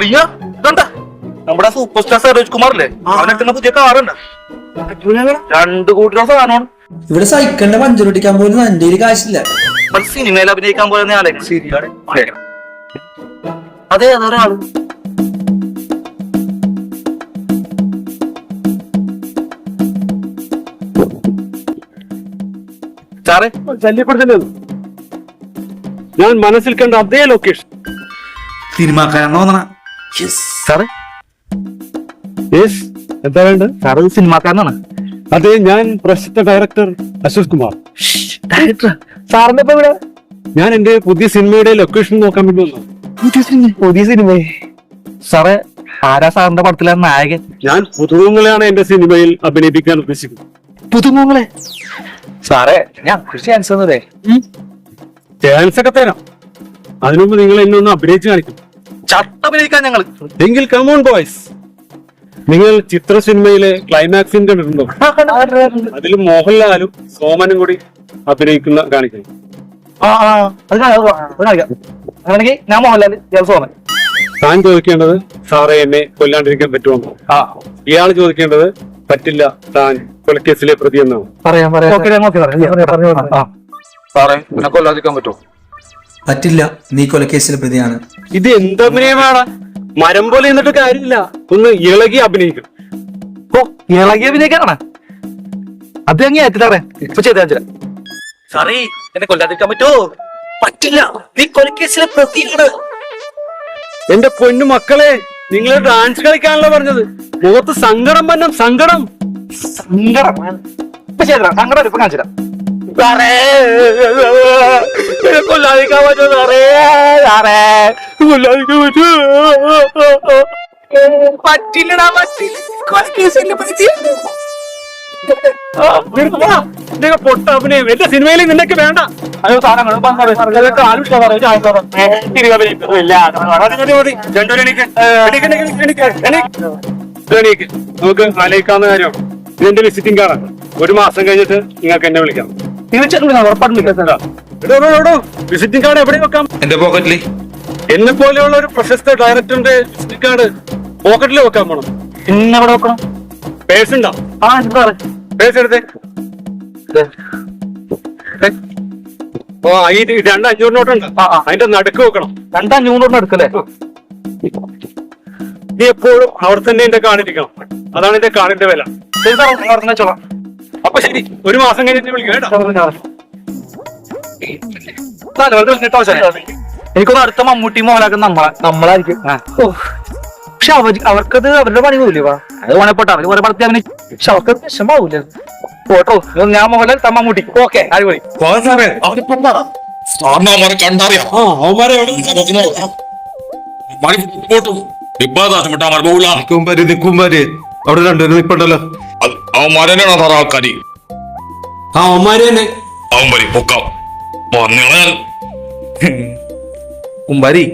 അളിയ ഇതണ്ട നമ്മുടെ സൂപ്പർ സ്റ്റാർ സരോജ് കുമാറില്ലേ? അവനെത്തുന്ന പുതിയ കാറുണ്ട് രണ്ടു കോടി രൂപ സാധനമാണ്. ഇവിടെ സൈക്കിളിന്റെ പഞ്ചർ ഒട്ടിക്കാൻ പോലും എന്റെ കയ്യിൽ കാശില്ല. ഒരു സിനിമയിൽ അഭിനയിക്കാൻ പോലെ ആളെ. ശരിയാണ്. അതെ അതൊരാൾ സാറേ? ശല്യപ്പെടുത്തരുത് ഞാൻ മനസ്സിൽ കണ്ട അതേ ലൊക്കേഷൻ സിനിമാക്കാരാണോ തോന്നണ. സാറേ എന്താ വേണ്ട സാറ് സിനിമാക്കാരനാണ്. അതെ ഞാൻ പ്രശസ്ത ഡയറക്ടർ അശോക് കുമാർ. ഡയറക്ടർ സാറിന്റെ ഇപ്പൊ ഇവിടെ ഞാൻ എന്റെ പുതിയ സിനിമയുടെ ലൊക്കേഷൻ നോക്കാൻ വേണ്ടി വന്നു. പുതിയ സിനിമ പുതിയ സിനിമ. സാറേ ആരാ സാറിന്റെ പടത്തിലെ നായകൻ? ഞാൻ പുതുമുഖങ്ങളെയാണ് എന്റെ സിനിമയിൽ അഭിനയിപ്പിക്കാൻ ഉദ്ദേശിക്കുന്നത്. പുതുമുങ്ങളെ? സാറേ ഞാൻ കൃഷി ചാൻസ് തന്നതേ ചാൻസ് ഒക്കെ തരാം. അതിനുമുമ്പ് നിങ്ങൾ എന്നെ ഒന്ന് അഭിനയിച്ചു കാണിക്കും. ചട്ട അഭിനയിക്കാൻ ഞങ്ങൾ എങ്കിൽ കമോൺ ബോയ്സ് നിങ്ങൾ ചിത്ര സിനിമയിലെ ക്ലൈമാക്സിന്റെ കണ്ടിട്ടുണ്ടോ? അതിൽ മോഹൻലാലും സോമനും കൂടി അഭിനയിക്കുന്ന കാണിക്കുന്നു അങ്ങനെയാണെങ്കിൽ ഞാൻ മോഹൻലാൽ ഇയാൾ സോമൻ. താൻ ചോദിക്കേണ്ടത് സാറേ എന്നെ കൊല്ലാണ്ടിരിക്കാൻ പറ്റുമോ? ആ. ഇയാൾ ചോദിക്കേണ്ടത് പറ്റില്ല താൻ കൊലക്കേസിലെ പ്രതി എന്നാണ് പറയാം. പറയാം. സാറേ എന്നെ കൊല്ലാതിരിക്കാൻ പറ്റുമോ? പറ്റില്ല. നീ കൊലക്കേസിലെ പ്രതിയാണ്. ഇത് എന്തഭിനയമാണ് മരം പോലെ എന്നിട്ട് കാര്യമില്ല. ഒന്ന് ഇളകി അഭിനയിക്കും. ഓ ഇളകി അഭിനയിക്കാനാണ്? അത് അങ്ങേ ഏറ്റിട്ടാറേ ഇപ്പൊ ചെയ്താ സാറേ എന്നെ കൊല്ലാതിരിക്കാൻ പറ്റില്ല. നീ കൊലക്കേസിലെ പ്രതിയാണ്. എന്റെ പൊന്നു മക്കളെ നിങ്ങൾ ഡാൻസ് കളിക്കാനല്ലോ പറഞ്ഞത്? മുഖത്ത് സങ്കടം പന്നം സങ്കടം. സങ്കടം. ഇപ്പൊ ചെയ്തരാം സങ്കടം ഇപ്പൊ കാണിച്ചു സാറേ. എന്നെ കൊല്ലാതിരിക്കാൻ പറ്റുമോ സാറേ? സാറേ. കൊല്ലാതിരിക്കാൻ പറ്റുമോ? പറ്റില്ലടാ പറ്റില്ല. കൊലക്കേസിലെ പ്രതിയാണ് നിങ്ങൾ പൊട്ട അഭിനയം. എന്റെ സിനിമയിൽ നിന്നൊക്കെ വേണ്ട. അയ്യോ സാധനങ്ങൾ മതി, സാറേ. സാറേ എണീക്ക്. ആലോചിച്ചാ എണീക്ക്, ചായ സാറേ ഇത് എണീക്ക്. നമുക്ക് ആലോചിക്കാവുന്ന കാര്യം. ഇതെന്റെ വിസിറ്റിംഗ് കാർഡാണ് ഒരു മാസം കഴിഞ്ഞിട്ട് നിങ്ങൾക്ക് എന്നെ വിളിക്കാം. വിസിറ്റിംഗ് കാർഡ് എവിടെ വെക്കാം? എന്റെ പോക്കറ്റിൽ എന്നെ പോലെയുള്ള ഒരു പ്രശസ്ത ഡയറക്ടറിന്റെ വിസിറ്റിംഗ് കാർഡ് പോക്കറ്റിൽ വെക്കാൻ പോണം. പിന്നെ അവിടെ വെക്കണം? പേഴ്സ് ഉണ്ടോ? ആ പേഴ്സ് എടുത്തേ. ഓ ഈ രണ്ട് അഞ്ഞൂറ് നോട്ട് ആ, ആ. അതിന്റെ നടുക്ക് വെക്കണം. രണ്ടഞ്ഞൂറ് എടുക്കല്ലേ നീ എപ്പോഴും അവിടെ തന്നെ എന്റെ കാണിരിക്കണം അതാണ് എന്റെ കാണിന്റെ വില. ശരി സാറേ അവിടെ തന്നെ വെച്ചോളാം അപ്പൊ ശരി. ഒരു മാസം കഴിഞ്ഞിട്ട് വിളിക്കും കേട്ടോ. എനിക്കൊന്ന് അടുത്ത മമ്മൂട്ടി മോഹനാക്കുന്ന നമ്മളെ നമ്മളായിരിക്കും. ഓ. പക്ഷെ അവർ അവർക്കത് അവരുടെ പണി പോലെ വാ. അത് വേണപ്പെട്ട അവർ വേറെ പണത്തി അവന് പക്ഷെ അവർക്ക് വിഷമാവൂല. ഫോട്ടോ ഞാൻ മോഹൻലാൽ തമ്മ മമ്മൂട്ടി. ഓക്കെ അടിപൊളി. സാറേ. കണ്ടറിയാം. അവന്മാരെ അവിടെ രണ്ടുപേരും നിപ്പുണ്ടല്ലോ. അവന്മാരെ തന്നെയാണോ സാറേ ആൾക്കാര്. ആ അവന്മാര് തന്നെ അവൻ വരി പൊക്കാം കുമ്പാരി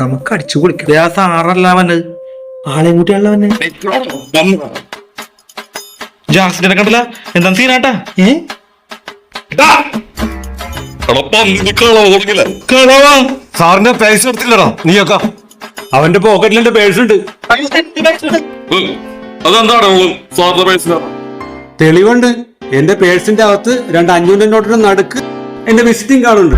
നമുക്ക് അടിച്ചു പൊളിക്കാം. ആ സാറല്ല അവന്. ആളെയും കൂട്ടിയാണല്ലോ അവന്. ജാസിനെ കണ്ടില്ല? എന്താ സീനാട്ടാ? ഏ? കളവാ സാറിന്റെ പേഴ്സ് എടുത്തില്ലടാ നീയൊക്കെ. അവന്റെ പോക്കറ്റിൽ എന്റെ പേഴ്സ് ഉണ്ട്. അതെന്താണ് സാറിന്റെ പൈസ തെളിവുണ്ട് എന്റെ പേഴ്സിന്റെ അകത്ത് രണ്ട് അഞ്ഞൂറ് നോട്ടിന്റെ നടുക്ക് എന്റെ വിസിറ്റിംഗ് കാർഡ് ഉണ്ട്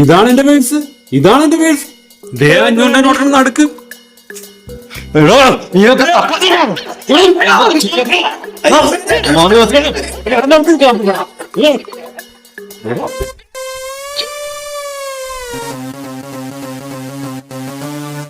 ഇതാണ് എന്റെ പേഴ്സ് ഇതാണ് എന്റെ പേഴ്സ് ദേ അഞ്ഞൂറിന്റെ നോട്ടിന്റെ നടുക്ക് എടോ, നീയൊക്കെ ആ,